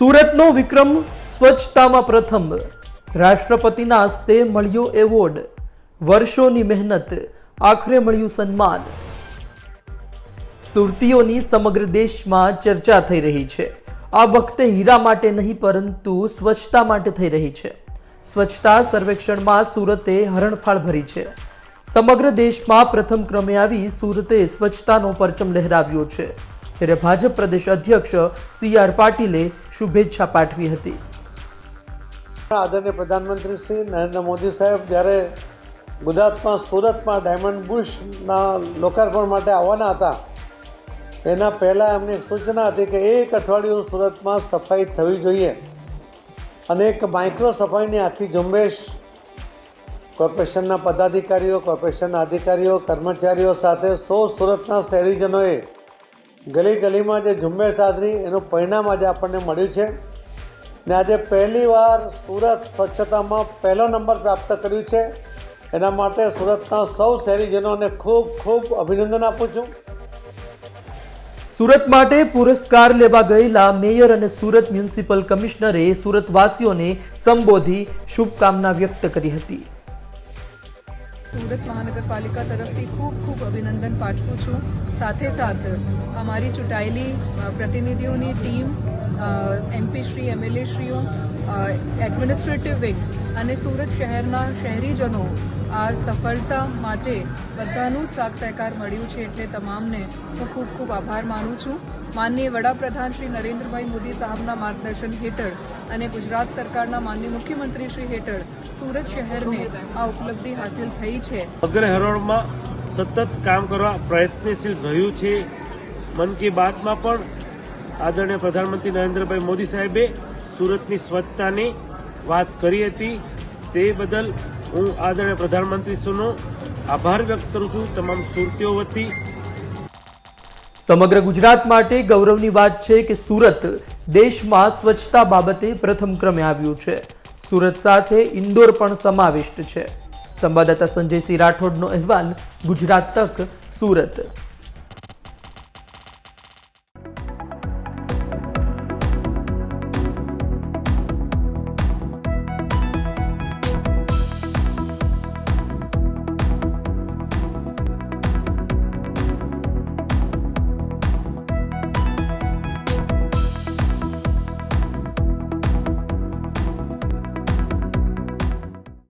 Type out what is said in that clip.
સુરતનો વિક્રમ સ્વચ્છતામાં પ્રથમ. રાષ્ટ્રપતિના હસ્તે મળ્યો એવોર્ડ. વર્ષોની મહેનત, આખરે મળ્યું સન્માન. સુરતીઓની સમગ્ર દેશમાં ચર્ચા થઈ રહી છે. આ વખતે હીરા માટે નહીં, પરંતુ સ્વચ્છતા માટે થઈ રહી છે. સ્વચ્છતા સર્વેક્ષણમાં સુરતે હરણફાળ ભરી છે. સમગ્ર દેશમાં પ્રથમ ક્રમે આવી સુરતે સ્વચ્છતાનો પરચમ લહેરાવ્યો છે. ત્યારે ભાજપ પ્રદેશ અધ્યક્ષ સી આર પાટીલે શુભેચ્છા પાઠવી હતી. આદરણીય પ્રધાનમંત્રી શ્રી નરેન્દ્ર મોદી સાહેબ જ્યારે ગુજરાતમાં, સુરતમાં ડાયમંડ બુશના લોકાર્પણ માટે આવવાના હતા, એના પહેલાં એમની સૂચના હતી કે એક અઠવાડિયું સુરતમાં સફાઈ થવી જોઈએ અને એક માઇક્રો સફાઈની આખી ઝુંબેશ કોર્પોરેશનના પદાધિકારીઓ, કોર્પોરેશનના અધિકારીઓ, કર્મચારીઓ સાથે સૌ સુરતના શહેરીજનોએ ગલી ગલીમાં જે ઝુંબેશ આદરી એનું પરિણામ આજે આપણને મળ્યું છે. ને આજે પહેલીવાર સુરત સ્વચ્છતામાં પહેલો નંબર પ્રાપ્ત કર્યું છે. એના માટે સુરતના સૌ શહેરીજનોને ખૂબ ખૂબ અભિનંદન આપું છું. સુરત માટે પુરસ્કાર લેવા ગયેલા મેયર અને સુરત મ્યુનિસિપલ કમિશનરે સુરતવાસીઓને સંબોધી શુભકામના વ્યક્ત કરી હતી. સુરત મહાનગરપાલિકા તરફથી ખૂબ ખૂબ અભિનંદન પાઠવું છું. સાથે સાથ અમારી ચૂંટાયેલી પ્રતિનિધિઓની ટીમ એમપી શ્રી એમએલએ શ્રીઓ એડમિનિસ્ટ્રેટિવ વિંગ અને સુરત શહેરના શહેરીજનો આ સફળતા માટે બધાનું જ સાથ સહકાર મળ્યું છે એટલે તમામને હું ખૂબ ખૂબ આભાર માનું છું. માનનીય વડાપ્રધાન શ્રી નરેન્દ્રભાઈ મોદી સાહેબના માર્ગદર્શન હેઠળ અને ગુજરાત સરકારના માનનીય મુખ્યમંત્રી શ્રી હેઠળ સુરત શહેરને આ ઉપલબ્ધિ હાંસિલ થઈ છે. અગ્ર હરોળમાં સતત કામ કરવા પ્રયત્નશીલ રહ્યું છે. મન કી બાતમાં પણ આદરણીય પ્રધાનમંત્રી નરેન્દ્રભાઈ મોદી સાહેબે સુરતની સ્વચ્છતાની વાત કરી હતી. તે બદલ હું આદરણીય પ્રધાનમંત્રીશ્રીનો આભાર વ્યક્ત કરું છું તમામ સુરતીઓ વતી. સમગ્ર ગુજરાત માટે ગૌરવની વાત છે કે સુરત દેશમાં સ્વચ્છતા બાબતે પ્રથમ ક્રમે આવ્યું છે. સુરત સાથે ઇન્દોર પણ સમાવિષ્ટ છે. સંવાદદાતા સંજયસિંહ રાઠોડનો અહેવાલ ગુજરાત તક, સુરત.